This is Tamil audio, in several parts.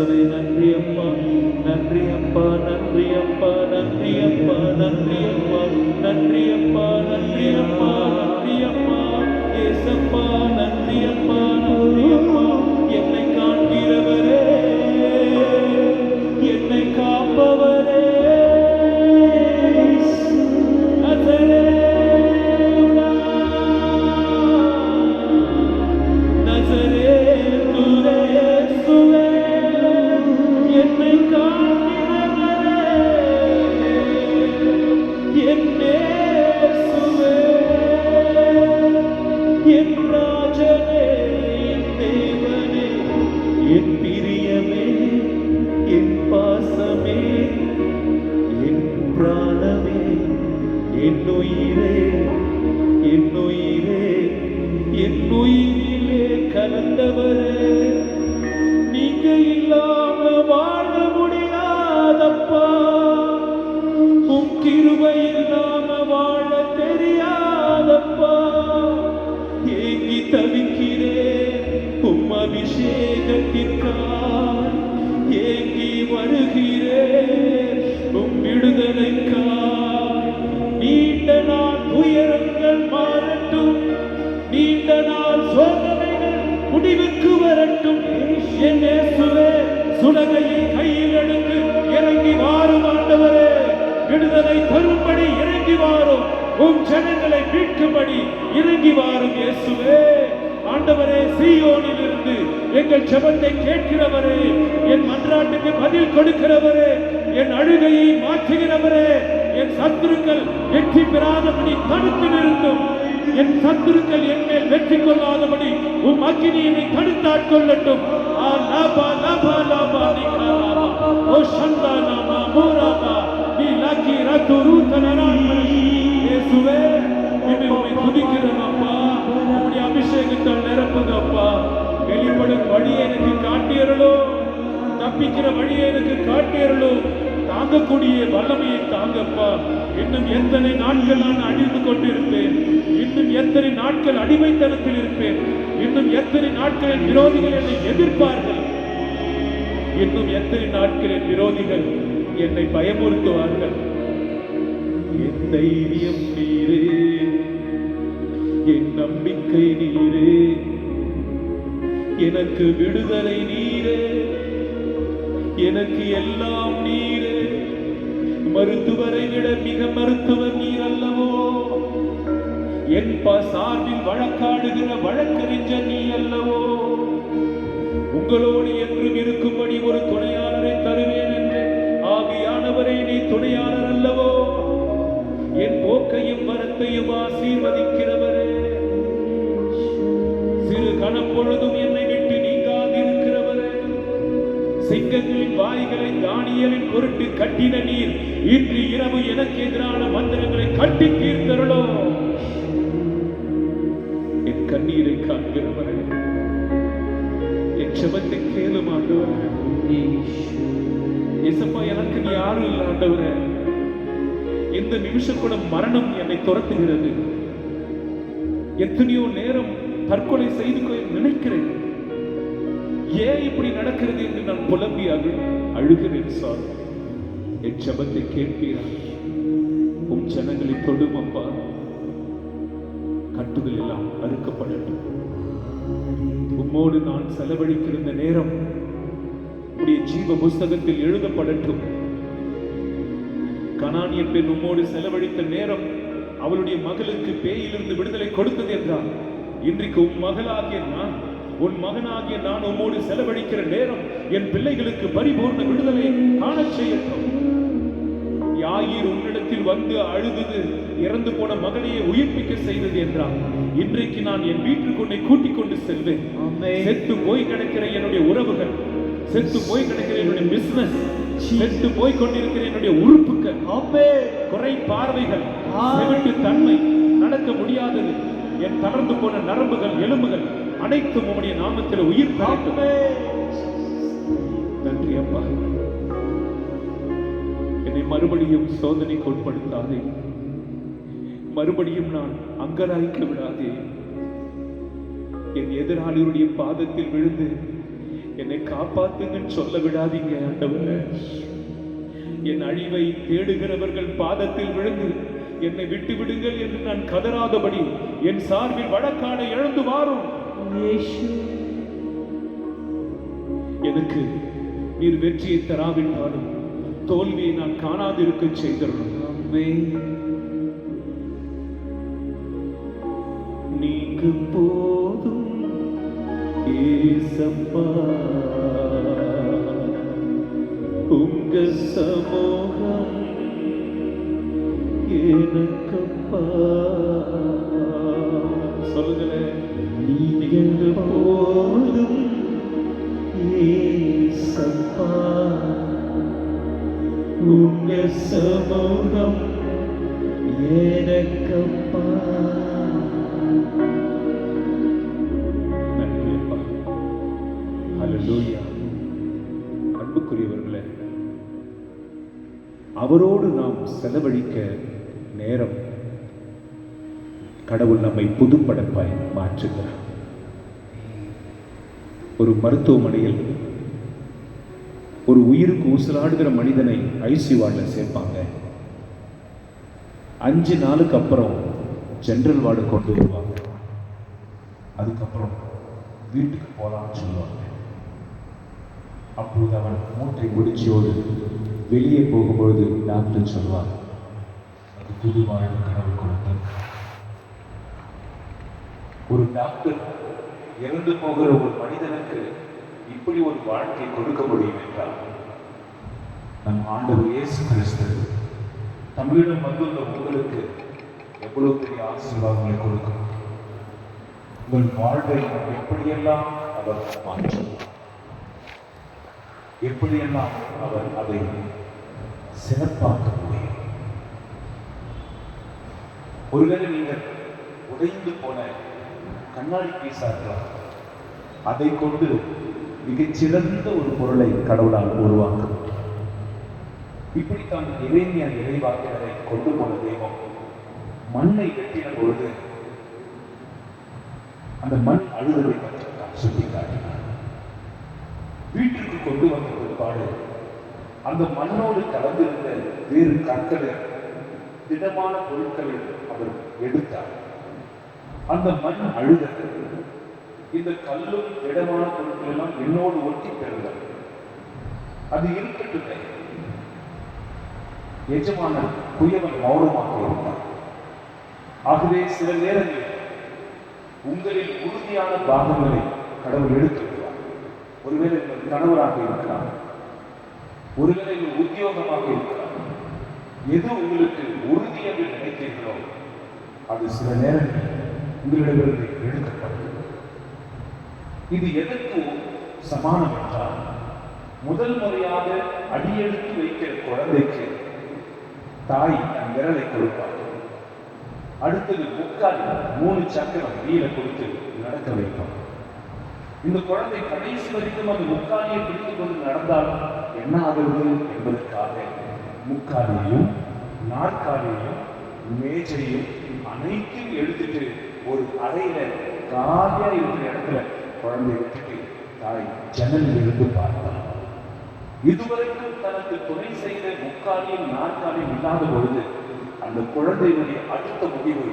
நன்றி நன்றி அம்மா நன்றி அப்பா நன்றி அப்பா நன்றி அப்பா நன்றி அப்பா நன்றி அப்பா நன்றி நீங்க இயேசுவே சுடகையை கையில் எடுத்து இறங்கி வாரும் ஆண்டவரே. விடுதலை தரும்படி இறங்கி வாரும். உம் ஜனங்களை மீட்கும்படி இறங்கி வாரும் இயேசுவே. ஆண்டவரே சீயோனில் இருந்து எங்கள் ஜெபத்தை கேட்கிறவரே என் மன்றாட்டுக்கு பதில் கொடுக்கிறவரே என் அழுகையை மாற்றுகிறவரே என் சத்துருக்கள் வெற்றி பெறாதபடி தடுத்து நிறுத்தும் என் சத்துருக்கள் என் மேல் வெற்றி கொள்ளாதபடி உம் அக்கினியினை தடுத்தாட்கொள்ளட்டும். ஆ லாபா லாபா நிகாலாபா ஓ சந்தா நாமா மூராபா நீ இயேசுவே என்னை உம்மை துதிக்கிறேன் அப்பா உம்முடைய அபிஷேகத்தால் நிரப்புங்க அப்பா வெளிப்படும் வழியை எனக்கு காட்டியறலோ தப்பிக்கிற வழியை எனக்கு காட்டியறலோ தாங்கக்கூடிய வல்லமையை தாங்கப்பா இன்னும் எத்தனை நாட்கள் நான் அழிந்து கொண்டிருப்பேன் இன்னும் எத்தனை நாட்கள் அடிமைத்தனத்தில் இருப்பேன் இன்னும் எத்தனை நாட்கள் விரோதிகள் என்னை எதிர்ப்பார்கள் இன்னும் எத்தனை நாட்கள் என் விரோதிகள் என்னை பயமுறுத்துவார்கள்? என் தைரியம் நீரே என் நம்பிக்கை நீரே எனக்கு விடுதலை நீரே எனக்கு எல்லாம் நீரே. மருத்துவரை விட மிக மருத்துவர் நீர் அல்லவோ? என் சார்பில் வழக்காடுகிற வழக்கறிஞர் நீ அல்லவோ? உங்களோடு என்றும் இருக்கும்படி ஒரு துணையாளரை தருவேன் என்று ஆவியானவரை நீ துணையாளர் அல்லவோ? என் போக்கையும் வரத்தையும் ஆசீர்வதிக்கிறவரே. சிறு கணப்பொழுதும் என்னை விட்டு நீங்காதிருக்கிறவரே. சிங்கங்களின் வாய்களை தானியலின் பொருட்டு கட்டின நீர் இன்று இரவு எனக்கு எதிரான மந்திரங்களை கட்டி தீர்த்தருளோ? என் செபத்தை கேளும் ஆண்டவரே. இசப்பா எனக்கு நீ யாரும் இல்லை ஆண்டவரே. இந்த நிமிஷம் கூட மரணம் என்னை துரத்துகிறது. எத்தனையோ நேரம் தற்கொலை செய்து கொள்ள நினைக்கிறேன். ஏன் இப்படி நடக்கிறது என்று நான் புலம்பி அழு அழுகிறேன் சார். என் ஜபத்தை கேட்பீரா? உம் ஜனங்களை தொடும் அப்பா. கட்டுகள் எல்லாம் அறுக்கப்படட்டும். உம்மோடு நான் செலவழிக்கிற இந்த நேரம் உடைய ஜீவ புஸ்தகத்தில் எழுதப்படட்டும். கனானிய பெண் உம்மோடு செலவழித்த நேரம் அவளுடைய மகளுக்கு பேயிலிருந்து விடுதலை கொடுத்தது என்றார் இன்றைக்கு உன் மகளாகிய நான் உன் மகனாகிய நான் உம்மோடு செலவழிக்கிற நேரம் என் பிள்ளைகளுக்கு பரிபூர்ண விடுதலை காண செய்யட்டும். யாயிர் உன்னிடத்தில் வந்து அழுதது இறந்து போன மகனையே உயிர்ப்பிக்க செய்தது என்றார் இன்றைக்கு நான் என் வீட்டுக்கு உன்னை கூட்டிக் கொண்டு செல்வேன் செத்து போய் கிடக்கிற என்னுடைய உறவுகள் செத்து போய் கிடக்கிற என்னுடைய பிசினஸ் செத்து போய் கொண்டிருக்கிற என்னுடைய உறுப்புகள் குறை பார்வைகள் செவிட்டு தன்மை நடக்க முடியாதது. என் தளர்ந்து போன நரம்புகள் எலும்புகள் அனைத்தும் உம்முடைய நாமத்தில் உயிர் பெறட்டும் நன்றி அப்பா. என்னை மறுபடியும் சோதனைக்கு உட்படுத்தாதே. மறுபடியும் நான் அங்கலாய்க்க விடாதே. என் எதிராளியுடைய பாதத்தில் விழுந்து என்னை காப்பாத்துங்கன்னு சொல்ல விடாதீங்க ஆண்டவரே. என் அழிவை தேடுகிறவர்கள் பாதத்தில் விழுந்து என்னை விட்டு விடுங்கள் என்று நான் கதறாதபடி என் சார்பில் வழக்காட எழுந்து வாரும். எனக்கு நீர் வெற்றியை தராவிட்டாலும் தோல்வியை நான் காணாதிருக்க செய்தருளும் நீங்க போதும் ஏசப்பா. உங்க சமூகம் எனக்கப்பா. சொல்லுங்களேன் நீங்க போதும் ஏசப்பா. உங்க சமூகம் லூயா அன்புக்குரியவர்களே அவரோடு நாம் செலவழிக்க நேரம். கடவுள் நம்மை புதுப்படப்பாய் மாற்றுகிறார். ஒரு மருத்துவமனையில் ஒரு உயிருக்கு ஊசலாடுகிற மனிதனை ஐசி வார்டில் சேர்ப்பாங்க. அஞ்சு நாளுக்கு அப்புறம் ஜென்ரல் வார்டு கொண்டு வருவாங்க. அதுக்கப்புறம் வீட்டுக்கு போகலாம்னு சொல்லுவாங்க. அப்போது அவன் மூட்டை முடிச்சியோடு வெளியே போகும்பொழுது டாக்டர் சொல்வார் அது புது வாழ்வு கனவு கொடுத்தது. ஒரு டாக்டர் இறந்து போகிற ஒரு மனிதனுக்கு இப்படி ஒரு வாழ்க்கை கொடுக்க முடியும் என்றால் நம் ஆண்டவர் இயேசு கிறிஸ்து தமிழிடம் வந்துள்ள உங்களுக்கு எவ்வளவு பெரிய ஆசீர்வாதங்களை கொடுக்கும். உங்கள் வாழ்வை எப்படியெல்லாம் அவர் மாற்றுவார் எப்படியெல்லாம் அவர் அதை சிறப்பாக்க முடியும் ஒருவேளை நீங்கள் உடைந்து போன கண்ணாடி பீஸா இருக்கலாம். அதை கொண்டு மிகச்சிறந்த ஒரு பொருளை கடவுளால் உருவாக்க முடியும் இப்படித்தான் இறைமையா இறைவாக்கினரை கொண்டு போன தெய்வம் மண்ணை வெட்டின பொழுது அந்த மண் அழுதலை பற்றி சுட்டி காட்டினார் வீட்டிற்கு கொண்டு வந்த பிற்பாடு அந்த மண்ணோடு கலந்திருந்த வேறு கற்களை திடமான பொருட்களை அவர் எடுத்தார். அந்த மண் அழுதது. இந்த கல்லும் திடமான பொருட்கள் எல்லாம் என்னோடு ஒட்டி பெறுகிறது அது இருக்கட்டும் எஜமானர் குயவன் மௌனமாக இருந்தார் ஆகவே சில நேரங்களில் உங்களின் உறுதியான பாகங்களை கடவுள் எடுத்து ஒருவேளை உங்கள் கணவராக இருக்கலாம். ஒருவேளை உங்கள் உத்தியோகமாக இருக்கலாம். எது உங்களுக்கு உறுதி என்று நினைக்கிறீர்களோ அது சில நேரங்களில் உங்களிடமிருந்து எடுக்கப்படும். இது எதற்கு சமானம் என்றால் முதல் முறையாக அடியெடுத்து வைக்கிற குழந்தைக்கு தாய் தன் விரலை கொடுப்பார் அடுத்தது முக்கால் மூணு சக்கரம் நீரை கொடுத்து நடக்க வைப்பார் இந்த குழந்தை கடைசி வரைக்கும் அந்த முக்காலியை பிடித்துக் கொண்டு நடந்தால் என்ன ஆகிறது என்பதற்காக முக்காலியையும் நாற்காலியையும் மேஜையும் அனைத்தையும் எடுத்துட்டு ஒரு அறையில காலியா இருக்கிற இடத்துல குழந்தை விட்டுட்டு தாய் ஜன்னலில் இருந்து பார்த்தார் இதுவரைக்கும் தனக்கு துணை செய்த முக்காலியும் நாற்காலியும் இல்லாத பொழுது அந்த குழந்தையினுடைய அடுத்த முடிவு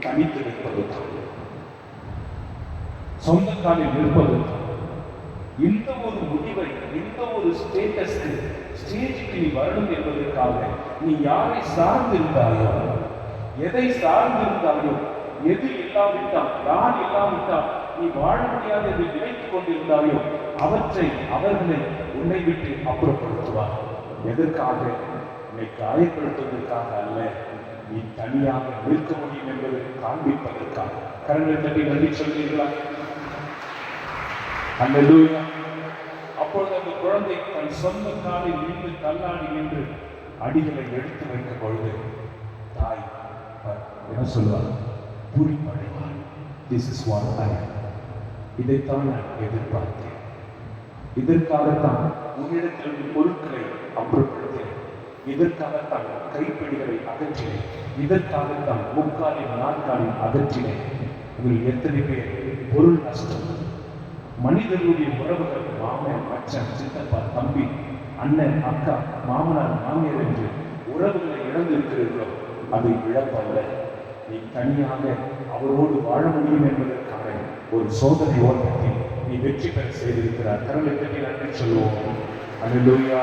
தனித்து நிற்பது தான். சொந்த காலில் நிற்பது இந்த ஒரு முடிவை இந்த ஒரு ஸ்டேட்டஸ்க்கு ஸ்டேஜுக்கு நீ வரணும் என்பதற்காக நீ யாரை சார்ந்திருந்தாயோ எதை சார்ந்திருந்தாயோ எது இல்லாவிட்டால் யார் இல்லாவிட்டால் நீ வாழ முடியாது என்று நினைத்துக் கொண்டிருந்தாயோ அவற்றை அவர்களை உன்னை விட்டு அப்புறப்படுத்துவார். எதற்காக? உன்னை காயப்படுத்துவதற்காக அல்ல. நீ தனியாக நிற்க முடியும் என்பதை காண்பிப்பதற்காக. கரங்களை தட்டி நன்றி சொல்வீர்களா அப்பொழுது அந்த குழந்தை தன் சொந்த காலில் நின்று தள்ளாடி நின்று அடிகளை எடுத்து வைத்த பொழுது தாய் என்ன சொல்வார்? பூரிப்படைவார் திஸ் இஸ் வாட் ஐ இதைத்தான் நான் எதிர்பார்த்தேன். இதற்காகத்தான் உன்னிடத்திலிருந்து பொருட்களை அப்புறப்படுத்தினேன். இதற்காகத்தான் கைப்பிடிகளை அகற்றினேன். இதற்காகத்தான் முக்காலின் நாற்காலின் அகற்றினேன். உங்கள் எத்தனை பேர் பொருள் நஷ்டம் மனிதர்களுடைய உறவுகள் மாமன் அச்சன் சித்தப்பா தம்பி அண்ணன் அக்கா மாமனார் மாமியார் என்று உறவுகளை இழந்திருக்கிறீர்களோ அது இழப்பல்ல நீ தனியாக அவரோடு வாழ முடியும் என்பதற்கான ஒரு சோதனை ஓட்டத்தில் நீ வெற்றி பெற செய்திருக்கிறார். கரலை தட்டி நன்றி சொல்லுவோம். அல்லேலூயா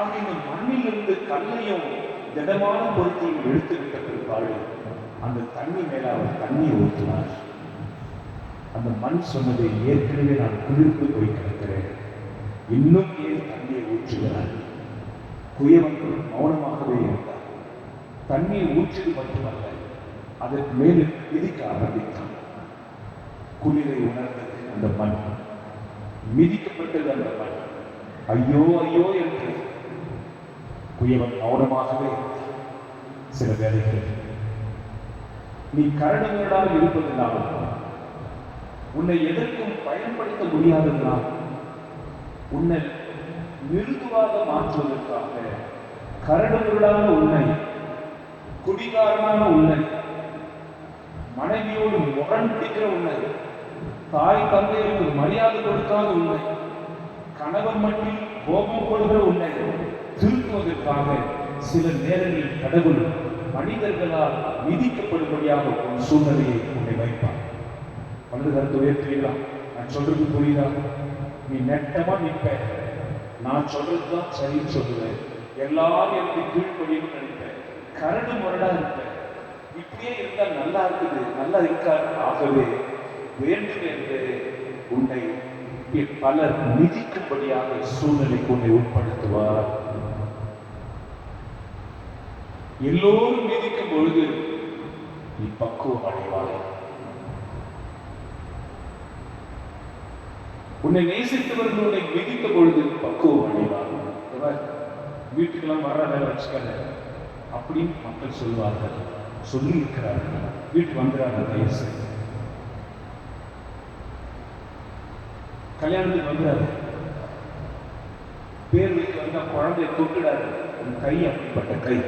ஆக மண்ணிலிருந்து கல்லையும் திடமான பொருத்தையும் எடுத்து விட்ட பிற்பாடு அந்த தண்ணி மேல அவர் தண்ணி ஊற்றினார் அந்த மண் சொன்னதை ஏற்கனவே நான் குளிர்ந்து போய் கிடக்கிறேன். இன்னும் ஏன் தண்ணீரை ஊற்றுகிறார் குயவன் மௌனமாகவே இருந்தார். தண்ணீர் ஊற்றியது மட்டுமல்ல அதற்கு மேலும் மிதிக்க ஆரம்பித்தான். குளிரை உணர்ந்தது அந்த மண். மிதிக்கப்பட்டது அந்த மண். ஐயோ ஐயோ என்று குயவன் மௌனமாகவே சில வேலைகள் நீ கரடுமுரடாக இருப்பதினாலும் உன்னை எதற்கும் பயன்படுத்த முடியாததனால் உன்னை மிருதுவாக மாற்றுவதற்காக கரடுமுரடான உன்னை குடிகாரனான உன்னை மனைவியோடு முரண் பிடிக்கிற உன்னை தாய் தந்தையோடு மரியாதை கொடுக்காத உன்னை கணவன் மட்டும் கோபம் கொள்கிற உன்னை திருத்துவதற்காக சில நேரங்களில் கடவுள் மனிதர்களால் விதிக்கப்படும்படியாக சூழ்நிலையை உன்னை வைப்பார். வலது கருத்து நான் சொல்றது புரியுதா? நீ நெட்டமா நிற்ப. நான் சொல்றதுதான் சரின்னு சொல்லுவேன் எல்லாரும் எனக்கு கீழ்ப்படியும் நினைப்பேன் கரடு முரடா இருப்பேன் இப்படியே இருந்தால் நல்லா இருக்குது. நல்லா இருக்காது ஆகவே வேண்டும் என்று உன்னை பலர் மிதிக்கும்படியாக சூழ்நிலைக்கு உன்னை உட்படுத்துவார். எல்லோரும் மிதிக்கும் பொழுது நீ பக்குவம் அடைவாய். உன்னை நேசித்தவர்கள் உன்னை மிதித்த பொழுது பக்குவம் அடைவார். வீட்டுக்கெல்லாம் வர்றத வச்சுக்காத. அப்படின்னு மக்கள் சொல்வார்கள் சொல்லி இருக்கிறார்கள் வீட்டுக்கு வந்துடாத தயவு கல்யாணத்துக்கு வந்துடாது பேர் வீட்டுக்கு வந்தா குழந்தைய தொட்டுடாது உன் கை அப்படிப்பட்ட கை.